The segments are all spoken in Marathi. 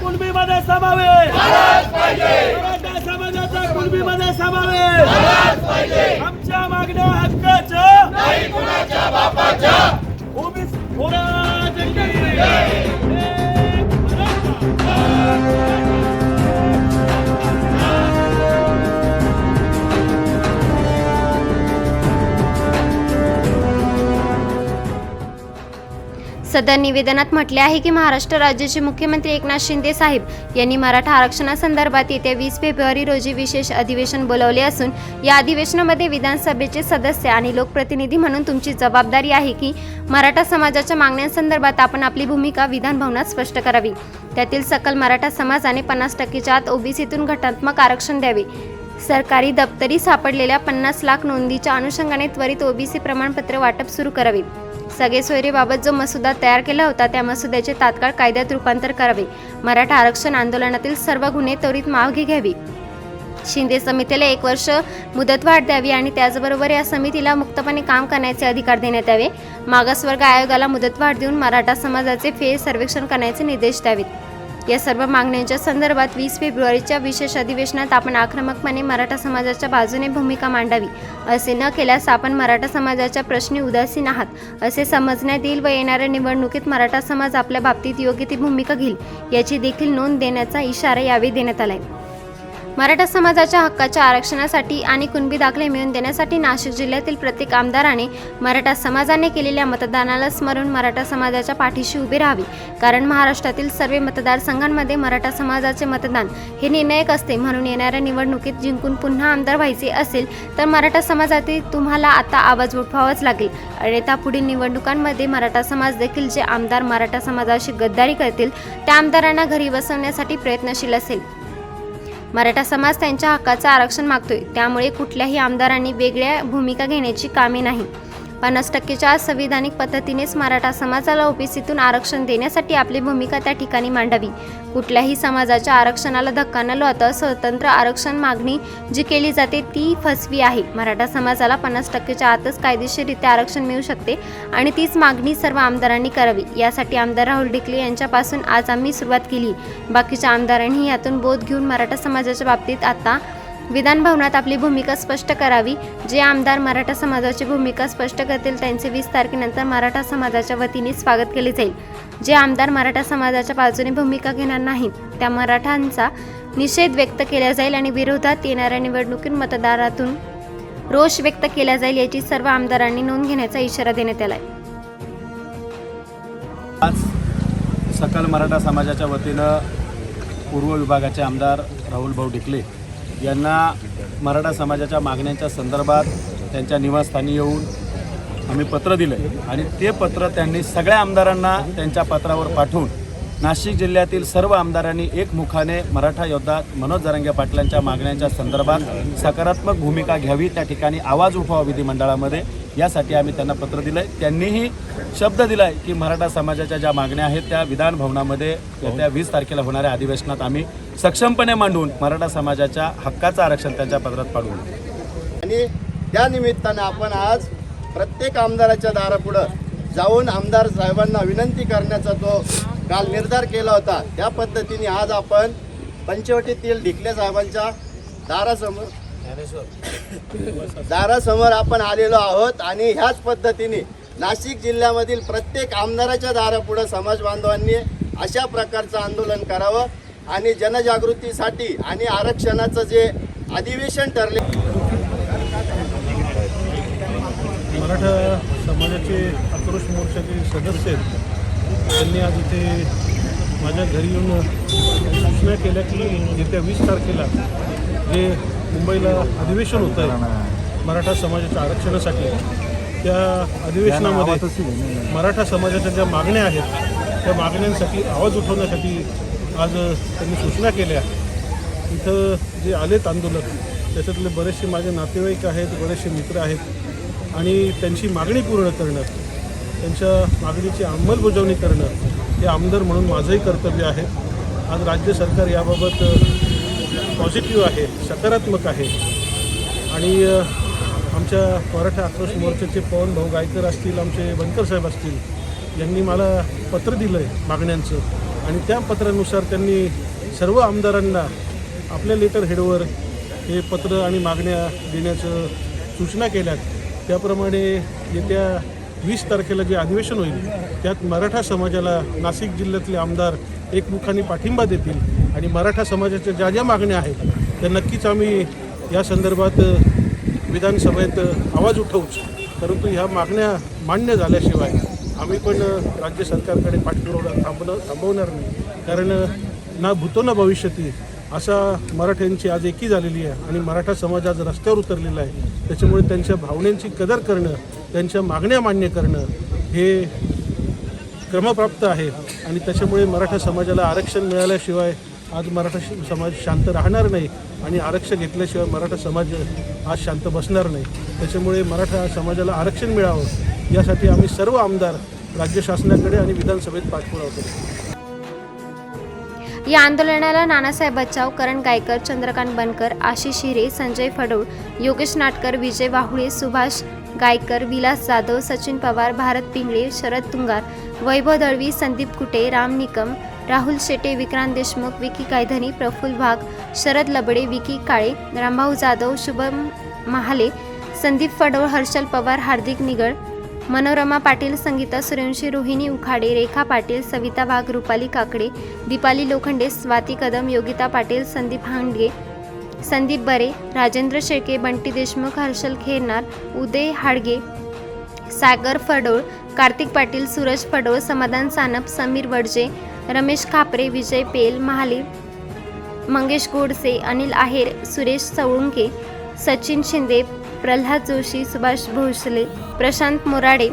कुणबीमध्ये समावेश. मराठा समाजाचा कुणबीमध्ये समावेश. आमच्या मागण्या हक्काच्या. सदर निवेदनात म्हटले आहे की महाराष्ट्र राज्याचे मुख्यमंत्री एकनाथ शिंदे साहेब यांनी मराठा आरक्षणासंदर्भात येत्या वीस फेब्रुवारी रोजी विशेष अधिवेशन बोलवले असून या अधिवेशनामध्ये विधानसभेचे सदस्य आणि लोकप्रतिनिधी म्हणून तुमची जबाबदारी आहे की मराठा समाजाच्या मागण्यांसंदर्भात आपण आपली भूमिका विधानभवनात स्पष्ट करावी. त्यातील सकल मराठा समाजाने पन्नास टक्केच्या आत ओबीसीतून घटनात्मक आरक्षण द्यावे. सरकारी दप्तरी सापडलेल्या पन्नास लाख नोंदीच्या अनुषंगाने त्वरित ओबीसी प्रमाणपत्र वाटप सुरू करावे. सगळे सोयरीबाबत जो मसुदा तयार केला होता त्या मसुद्याचे तात्काळ कायद्यात रूपांतर करावे. मराठा आरक्षण आंदोलनातील सर्व गुन्हे त्वरित मागे घ्यावी. शिंदे समितीला एक वर्ष मुदतवाढ द्यावी आणि त्याचबरोबर या समितीला मुक्तपणे काम करण्याचे अधिकार देण्यात यावे. मागासवर्ग आयोगाला मुदतवाढ देऊन मराठा समाजाचे फेर सर्वेक्षण करण्याचे निर्देश द्यावेत. या सर्व मागण्यांच्या संदर्भात वीस फेब्रुवारीच्या विशेष अधिवेशनात आपण आक्रमकपणे मराठा समाजाच्या बाजूने भूमिका मांडावी असे न केल्यास आपण मराठा समाजाच्या प्रश्नी उदासीन आहात असे समजण्यात येईल व येणाऱ्या निवडणुकीत मराठा समाज आपल्या बाबतीत योग्य ती भूमिका घेईल याची देखील नोंद देण्याचा इशारा यावेळी देण्यात आलाय. मराठा समाजाच्या हक्काच्या आरक्षणासाठी आणि कुणबी दाखले मिळवून देण्यासाठी नाशिक जिल्ह्यातील प्रत्येक आमदाराने मराठा समाजाने केलेल्या मतदानाला स्मरून मराठा समाजाच्या पाठीशी उभी राहावे. कारण महाराष्ट्रातील सर्व मतदारसंघांमध्ये मराठा समाजाचे मतदान हे निर्णायक असते. म्हणून येणाऱ्या निवडणुकीत जिंकून पुन्हा आमदार व्हायचे असेल तर मराठा समाजातील तुम्हाला आता आवाज उठवावाच लागेल. अन्यथा पुढील निवडणुकांमध्ये मराठा समाज देखील जे आमदार मराठा समाजाशी गद्दारी करतील त्या आमदारांना घरी बसवण्यासाठी प्रयत्नशील असेल. मराठा समाज त्यांच्या हक्काचं आरक्षण मागतोय. त्यामुळे कुठल्याही आमदारांनी वेगळ्या भूमिका घेण्याची कामे नाही. पन्नास टक्केच्या संविधानिक पद्धतीनेच मराठा समाजाला ओबीसीतून आरक्षण देण्यासाठी आपली भूमिका त्या ठिकाणी मांडावी. कुठल्याही समाजाच्या आरक्षणाला धक्का न लावता स्वतंत्र आरक्षण मागणी जी केली जाते ती फसवी आहे. मराठा समाजाला पन्नास टक्केच्या आतच कायदेशीररित्या आरक्षण मिळू शकते आणि तीच मागणी सर्व आमदारांनी करावी. यासाठी आमदार राहुल डिकले यांच्यापासून आज आम्ही सुरुवात केली. बाकीच्या आमदारांनी यातून बोध घेऊन मराठा समाजाच्या बाबतीत आता विधान भवनात आपली भूमिका स्पष्ट करावी जे आमदार मराठा समाजाची भूमिका स्पष्ट करतील त्यांचे वीस तारखेनंतर मराठा समाजाच्या वतीने स्वागत केले जाईल. जे आमदार मराठा समाजाच्या बाजूने भूमिका घेणार नाहीत त्या मराठांचा निषेध व्यक्त केला जाईल आणि विरोधात येणाऱ्या निवडणुकीत मतदारातून रोष व्यक्त केला जाईल याची सर्व आमदारांनी नोंद घेण्याचा इशारा देण्यात आला आहे आज सकल मराठा समाजाच्या वतीनं पूर्व विभागाचे आमदार राहुल भाऊ ढिकले यांना मराठा समाजाच्या मागण्यांच्या संदर्भात त्यांच्या निवासस्थानी येऊन आम्ही पत्र दिलं आणि ते पत्र त्यांनी सगळ्या आमदारांना त्यांच्या पत्रावर पाठवून नाशिक जिल्ह्यातील सर्व आमदारांनी एकमुखाने मराठा योद्धा मनोज जरंगे पाटलांच्या मागण्यांच्या संदर्भात सकारात्मक भूमिका घ्यावी त्या ठिकाणी आवाज उठवा विधिमंडळामध्ये. यासाठी आम्ही त्यांना पत्र दिलं आहे त्यांनीही शब्द दिला आहे की मराठा समाजाच्या ज्या मागण्या आहेत त्या विधान भवनामध्ये येत्या वीस तारखेला होणाऱ्या अधिवेशनात आम्ही सक्षमपणे मांडून मराठा समाजाच्या हक्काचं आरक्षण त्यांच्या पत्रात पाडू आणि त्या निमित्तानं आपण आज प्रत्येक आमदाराच्या दारापुढं जाऊन आमदार साहेबांना विनंती करण्याचा जो काल निर्धार केला होता त्या पद्धतीने आज आपण पंचवटीतील ढिकले साहेबांच्या दारासमोर दारासमोर आपण आलेलो आहोत आणि ह्याच पद्धतीने नाशिक जिल्ह्यामधील प्रत्येक आमदाराच्या दारापुढं समाज बांधवांनी अशा प्रकारचं आंदोलन करावं. आणि जनजागृतीसाठी आणि आरक्षणाचं जे अधिवेशन ठरले मराठा समाजाचे आक्रोश मोर्चाचे सदस्य आहेत. त्यांनी आज इथे माझ्या घरी येऊन सूचना केल्या की येत्या वीस तारखेला जे मुंबईला अधिवेशन होतं आहे मराठा समाजाच्या आरक्षणासाठी त्या अधिवेशनामध्ये मराठा समाजाच्या ज्या मागण्या आहेत त्या मागण्यांसाठी आवाज उठवण्यासाठी आज त्यांनी सूचना केल्या. इथं जे आलेत आंदोलक त्याच्यातले बरेचसे माझे नातेवाईक आहेत बरेचसे मित्र आहेत आणि त्यांची मागणी पूर्ण करणं त्यांच्या मागणीची अंमलबजावणी करणं हे आमदार म्हणून माझंही कर्तव्य आहे. आज राज्य सरकार याबाबत पॉझिटिव्ह आहे सकारात्मक आहे आणि आमच्या मराठा आक्रोश मोर्चाचे पवन भाऊ गायकर असतील आमचे बनकर साहेब असतील यांनी मला पत्र दिलं आहे मागण्यांचं. आणि त्या पत्रानुसार त्यांनी सर्व आमदारांना आपल्या लेटर हेडवर हे पत्र आणि मागण्या देण्याचं सूचना केल्यात. त्याप्रमाणे येत्या वीस तारखेला जे अधिवेशन होईल त्यात मराठा समाजाला नाशिक जिल्ह्यातले आमदार एकमुखाने पाठिंबा देतील आणि मराठा समाजाच्या ज्या ज्या मागण्या आहेत त्या नक्कीच आम्ही या संदर्भात विधानसभेत आवाज उठवूच परंतु ह्या मागण्या मान्य झाल्याशिवाय आम्ही पण राज्य सरकारकडे पाठपुरावा थांबणं थांबवणार नाही. कारण ना भूतो ना भविष्यती. असा मराठ्यांची आज एकी झालेली आहे आणि मराठा समाज आज रस्त्यावर उतरलेला आहे. त्याच्यामुळे त्यांच्या भावनेची कदर करणं त्यांच्या मागण्या मान्य करणं हे क्रमप्राप्त आहे. आणि त्याच्यामुळे मराठा समाजाला आरक्षण मिळाल्याशिवाय आज मराठा श- समाज शांत राहणार नाही आणि आरक्षण घेतल्याशिवाय मराठा समाज आज शांत बसणार नाही. त्याच्यामुळे मराठा समाजाला आरक्षण मिळावं. यासाठी आम्ही सर्व आमदार राज्य शासनाकडे आणि विधानसभेत पाठपुरावा करू या आंदोलनाला नानासाहेब बच्चाव करण गायकर चंद्रकांत बनकर आशिष हिरे संजय फडोळ योगेश नाटकर विजय वाहुळे सुभाष गायकर विलास जाधव सचिन पवार भारत पिंगळे शरद तुंगार वैभव दळवी संदीप कुटे राम निकम राहुल शेटे विक्रांत देशमुख विकी कायधनी प्रफुल्ल भाग शरद लबडे विकी काळे रामभाऊ जाधव शुभम महाले संदीप फडोळ हर्षल पवार हार्दिक निगड मनोरमा पाटील संगीता सूर्यवंशी रोहिणी उखाडे रेखा पाटील सविता वाघ रुपाली काकडे दीपाली लोखंडे स्वाती कदम योगिता पाटील संदीप हांडगे संदीप बरे राजेंद्र शेळके बंटी देशमुख हर्षल खेरनार उदय हाडगे सागर फडोळ कार्तिक पाटील सूरज फडोळ समाधान सानप समीर वडजे रमेश खापरे विजय पेल महाले मंगेश गोडसे अनिल आहेर सुरेश सवळुंके सचिन शिंदे प्रल्हाद जोशी सुभाष भोसले प्रशांत मोराडे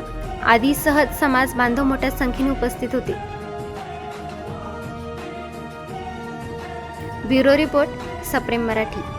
आदी सहज समाज बांधव मोठ्या संख्येने उपस्थित होते. ब्युरो रिपोर्ट सप्रेम मराठी.